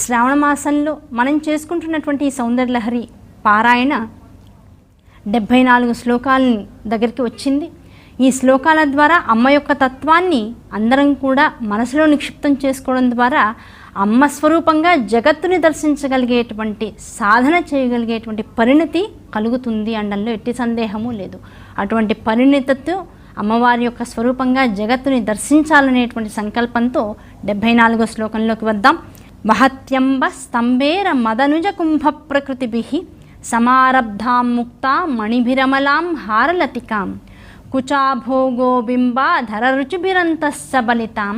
శ్రావణ మాసంలో మనం చేసుకుంటున్నటువంటి ఈ సౌందర్యలహరి పారాయణ డెబ్భై నాలుగు శ్లోకాలని దగ్గరికి వచ్చింది. ఈ శ్లోకాల ద్వారా అమ్మ యొక్క తత్వాన్ని అందరం కూడా మనసులో నిక్షిప్తం చేసుకోవడం ద్వారా అమ్మ స్వరూపంగా జగత్తుని దర్శించగలిగేటువంటి సాధన చేయగలిగేటువంటి పరిణతి కలుగుతుంది అనడంలో ఎట్టి సందేహము లేదు. అటువంటి పరిణితతో అమ్మవారి యొక్క స్వరూపంగా జగత్తుని దర్శించాలనేటువంటి సంకల్పంతో డెబ్భై నాలుగో శ్లోకంలోకి వద్దాం. మహత్యంబ స్తంభేర మదనుజ కుంభ ప్రకృతిభి సమారబ్ధాం ముక్తా మణిభిరమలాం హారలతికాం కుచాభోగోబింబా ధరరుచిభిరంతస్స బలితాం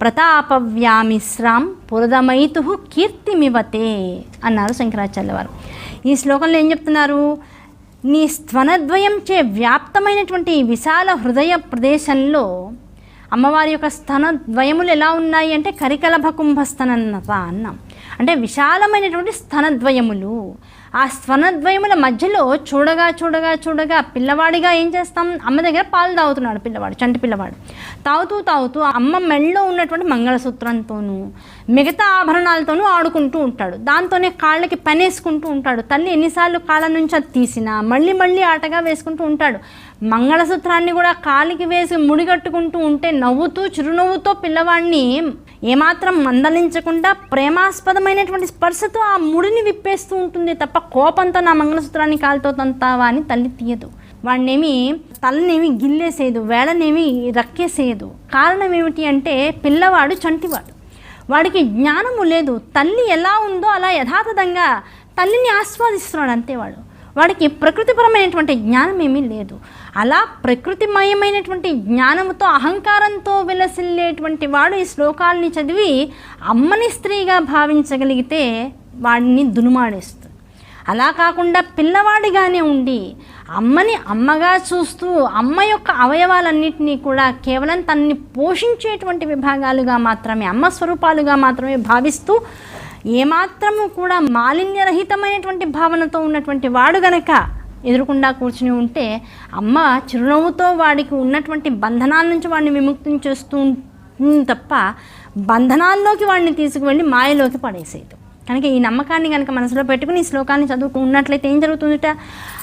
ప్రతాపవ్యామిశ్రాం పురదమైతు కీర్తిమివతే అన్నారు శంకరాచార్య వారు ఈ శ్లోకంలో ఏం చెప్తున్నారు? నీ స్థ్వనద్వయం చే వ్యాప్తమైనటువంటి విశాల హృదయ ప్రదేశంలో అమ్మవారి యొక్క స్థన ద్వయములు ఎలా ఉన్నాయి అంటే కరికలభ కుంభస్తనన్నత అన్నాం. అంటే విశాలమైనటువంటి స్థనద్వయములు ఆ స్వర్ణద్వయముల మధ్యలో చూడగా చూడగా చూడగా పిల్లవాడిగా ఏం చేస్తాం? అమ్మ దగ్గర పాలు తాగుతున్నాడు పిల్లవాడు చంటి పిల్లవాడు. తాగుతూ తాగుతూ అమ్మ మెళ్ళలో ఉన్నటువంటి మంగళసూత్రంతోనూ మిగతా ఆభరణాలతోనూ ఆడుకుంటూ ఉంటాడు. దాంతోనే కాళ్ళకి పనేసుకుంటూ ఉంటాడు. తల్లి ఎన్నిసార్లు కాళ్ళ నుంచి అది తీసినా మళ్ళీ మళ్ళీ ఆటగా వేసుకుంటూ ఉంటాడు. మంగళసూత్రాన్ని కూడా కాలికి వేసి ముడిగట్టుకుంటూ ఉంటే నవ్వుతూ చిరునవ్వుతో పిల్లవాడిని ఏమాత్రం మందలించకుండా ప్రేమాస్పదమైనటువంటి స్పర్శతో ఆ ముడిని విప్పేస్తూ ఉంటుంది తప్ప కోపంతో నా మంగళసూత్రాన్ని కాలుతో తంతావా అని తల్లి తీయదు. వాడినేమి తలనేమి గిల్లేసేయదు వేళనేమి రక్కేసేయదు. కారణం ఏమిటి అంటే పిల్లవాడు చంటివాడు. వాడికి జ్ఞానము లేదు. తల్లి ఎలా ఉందో అలా యథాతథంగా తల్లిని ఆస్వాదిస్తున్నాడు అంతేవాడు. వాడికి ప్రకృతిపరమైనటువంటి జ్ఞానం ఏమీ లేదు. అలా ప్రకృతిమయమైనటువంటి జ్ఞానముతో అహంకారంతో విలసిల్లేటువంటి వాడు ఈ శ్లోకాలని చదివి అమ్మని స్త్రీగా భావించగలిగితే వాడిని దునుమాడేస్తుంది అలా కాకుండా పిల్లవాడిగానే ఉండి అమ్మని అమ్మగా చూస్తూ అమ్మ యొక్క అవయవాలన్నింటినీ కూడా కేవలం తనని పోషించేటువంటి విభాగాలుగా మాత్రమే అమ్మ స్వరూపాలుగా మాత్రమే భావిస్తూ ఏమాత్రము కూడా మాలిన్యరహితమైనటువంటి భావనతో ఉన్నటువంటి వాడు గనక ఎదురుకుండా కూర్చుని ఉంటే అమ్మ చిరునవ్వుతో వాడికి ఉన్నటువంటి బంధనాల నుంచి వాడిని విముక్తి చేస్తూ తప్ప బంధనాల్లోకి వాడిని తీసుకువెళ్ళి మాయలోకి పడేసేది. కనుక ఈ నమ్మకాన్ని కనుక మనసులో పెట్టుకుని ఈ శ్లోకాన్ని చదువుకున్నట్లయితే ఏం జరుగుతుందిట?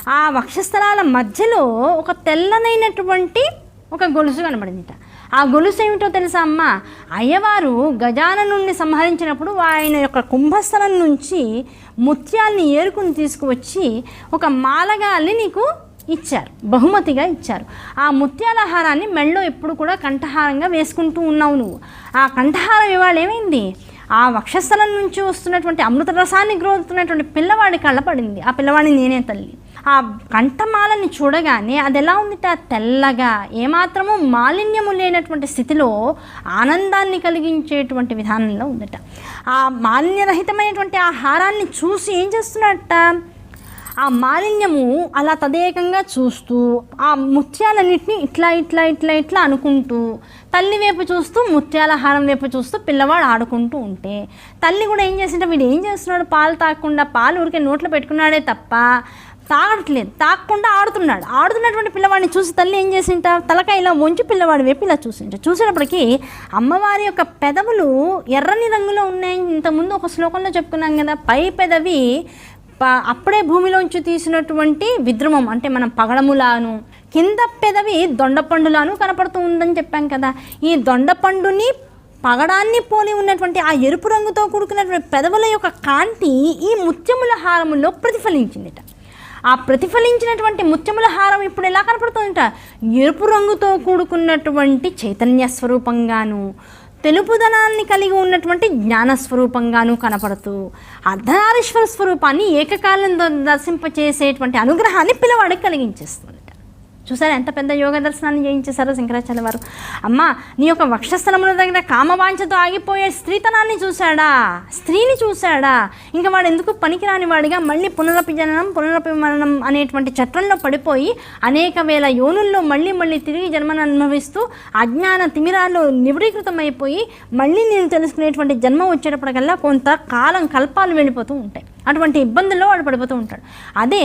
ఆ వక్షస్థలాల మధ్యలో ఒక తెల్లనైనటువంటి ఒక గొలుసు కనబడిందిట. ఆ గొలుసు ఏమిటో తెలుసా అమ్మ? అయ్యవారు గజాననుణ్ణి సంహరించినప్పుడు ఆయన యొక్క కుంభస్థలం నుంచి ముత్యాల్ని ఏరుకుని తీసుకువచ్చి ఒక మాలగా అల్లి నీకు ఇచ్చారు బహుమతిగా ఇచ్చారు. ఆ ముత్యాల హారాన్ని మెళ్ళో ఎప్పుడు కూడా కంఠహారంగా వేసుకుంటూ ఉన్నావు నువ్వు. ఆ కంఠహారం ఇవాళ ఏమైంది? ఆ వక్షస్థలం నుంచి వస్తున్నటువంటి అమృత రసాన్ని గ్రోతున్నటువంటి పిల్లవాడి కళ్ళ పడింది. ఆ పిల్లవాడిని నేనే తల్లి. ఆ కంఠమాలని చూడగానే అది ఎలా ఉందిట? తెల్లగా ఏమాత్రము మాలిన్యము లేనటువంటి స్థితిలో ఆనందాన్ని కలిగించేటువంటి విధానంలో ఉందట. ఆ మాలిన్యరహితమైనటువంటి ఆ హారాన్ని చూసి ఏం చేస్తున్నట్ట ఆ మాలిన్యము అలా తదేకంగా చూస్తూ ఆ ముత్యాలన్నింటినీ ఇట్లా ఇట్లా ఇట్లా ఇట్లా అనుకుంటూ తల్లి వైపు చూస్తూ ముత్యాల హారం వైపు చూస్తూ పిల్లవాడు ఆడుకుంటూ ఉంటే తల్లి కూడా ఏం చేసింటే వీడు ఏం చేస్తున్నాడు? పాలు తాగకుండా పాలు ఊరికే నోట్లో పెట్టుకున్నాడే తప్ప తాగట్లేదు. తాగకుండా ఆడుతున్నాడు. ఆడుతున్నటువంటి పిల్లవాడిని చూసి తల్లి ఏం చేసింట? తలకాయ ఇలా వంచి పిల్లవాడి వైపు ఇలా చూసింట. చూసినప్పటికీ అమ్మవారి యొక్క పెదవులు ఎర్రని రంగులో ఉన్నాయి ఇంతకుముందు ఒక శ్లోకంలో చెప్పుకున్నాం కదా పై పెదవి అప్పుడే భూమిలోంచి తీసినటువంటి విద్రుమం అంటే మనం పగడములాను కింద పెదవి దొండపండులాను కనపడుతూ ఉందని చెప్పాం కదా. ఈ దొండపండుని పగడాన్ని పోలి ఉన్నటువంటి ఆ ఎరుపు రంగుతో కూడుకున్నటువంటి పెదవుల యొక్క కాంతి ఈ ముత్యముల హారములో ప్రతిఫలించిందిట. ఆ ప్రతిఫలించినటువంటి ముత్యముల హారం ఇప్పుడు ఎలా కనపడుతుందట? ఎరుపు రంగుతో కూడుకున్నటువంటి చైతన్య స్వరూపంగాను తెలుపుదనాన్ని కలిగి ఉన్నటువంటి జ్ఞానస్వరూపంగాను కనపడుతూ అర్ధనారీశ్వర స్వరూపాన్ని ఏకకాలంలో దర్శింపచేసేటువంటి అనుగ్రహాన్ని పిల్లవాడికి కలిగించేస్తుంది. చూసారా ఎంత పెద్ద యోగ దర్శనాన్ని చేయించేశారో శంకరాచార్య వారు. అమ్మ నీ యొక్క వక్షస్థలముల దగ్గర కామవాంఛతో ఆగిపోయే స్త్రీతనాన్ని చూశాడా? స్త్రీని చూశాడా? ఇంకా వాడు ఎందుకు పనికిరాని వాడిగా మళ్ళీ పునరపి జననం పునరపి మరణం అనేటువంటి చట్రంలో పడిపోయి అనేక వేల యోనుల్లో మళ్ళీ మళ్ళీ తిరిగి జన్మను అనుభవిస్తూ అజ్ఞాన తిమిరాల్లో నిబిడీకృతమైపోయి మళ్ళీ నేను తెలుసుకునేటువంటి జన్మ వచ్చేటప్పటికల్లా కొంత కాలం కల్పాలు వెళ్ళిపోతూ ఉంటాయి. అటువంటి ఇబ్బందుల్లో వాడు పడిపోతూ ఉంటాడు. అదే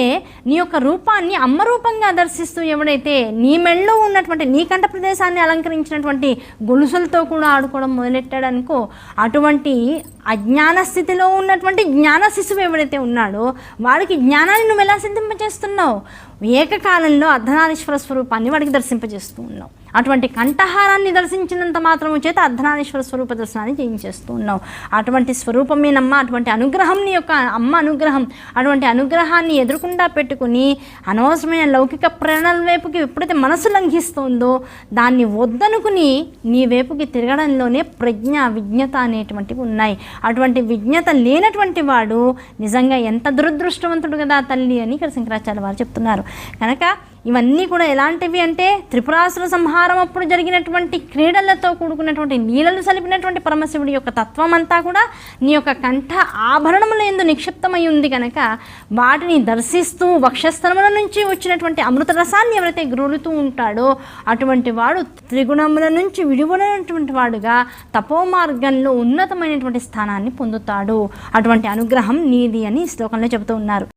నీ యొక్క రూపాన్ని అమ్మ రూపంగా దర్శిస్తూ ఎవడైతే నీ మెళ్ళలో ఉన్నటువంటి నీ కంఠ ప్రదేశాన్ని అలంకరించినటువంటి గొలుసులతో కూడా ఆడుకోవడం మొదలెట్టాడు అనుకో అటువంటి అజ్ఞాన స్థితిలో ఉన్నటువంటి జ్ఞాన శిశువు ఎవడైతే ఉన్నాడో వాడికి జ్ఞానాన్ని నువ్వు ఎలా సిద్ధింపచేస్తున్నావు ఏకకాలంలో అర్ధనారీశ్వర స్వరూపాన్ని వాడికి దర్శింపజేస్తూ ఉన్నావు. అటువంటి కంఠహారాన్ని దర్శించినంత మాత్రము చేత అర్ధనారీశ్వర స్వరూప దర్శనాన్ని చేయించేస్తూ ఉన్నావు. అటువంటి స్వరూపమేనమ్మ అటువంటి అనుగ్రహం నీ యొక్క అమ్మ అనుగ్రహం అటువంటి అనుగ్రహాన్ని ఎదురకుండా పెట్టుకుని అనవసరమైన లౌకిక ప్రేరణల వైపుకి ఎప్పుడైతే మనసు లంఘిస్తుందో దాన్ని వద్దనుకుని నీ వైపుకి తిరగడంలోనే ప్రజ్ఞ విజ్ఞత అనేటువంటివి ఉన్నాయి. అటువంటి విజ్ఞత లేనటువంటి వాడు నిజంగా ఎంత దురదృష్టవంతుడు కదా తల్లి అని ఇక్కడ శంకరాచార్య వారు చెప్తున్నారు. కనుక ఇవన్నీ కూడా ఎలాంటివి అంటే త్రిపురాసుర సంహారం అప్పుడు జరిగినటువంటి క్రీడలతో కూడుకున్నటువంటి నీళ్ళలు సలిపినటువంటి పరమశివుడి యొక్క తత్వం అంతా కూడా నీ యొక్క కంఠ ఆభరణముల ఎందు నిక్షిప్తమై ఉంది కనుక వాటిని దర్శిస్తూ వక్షస్థలముల నుంచి వచ్చినటువంటి అమృత రసాన్ని ఎవరైతే గ్రోలుతూ ఉంటాడో అటువంటి వాడు త్రిగుణముల నుంచి విడివడినటువంటి వాడుగా తపోమార్గంలో ఉన్నతమైనటువంటి స్థానాన్ని పొందుతాడు. అటువంటి అనుగ్రహం నీది అని ఈ శ్లోకంలో చెబుతూ ఉన్నారు.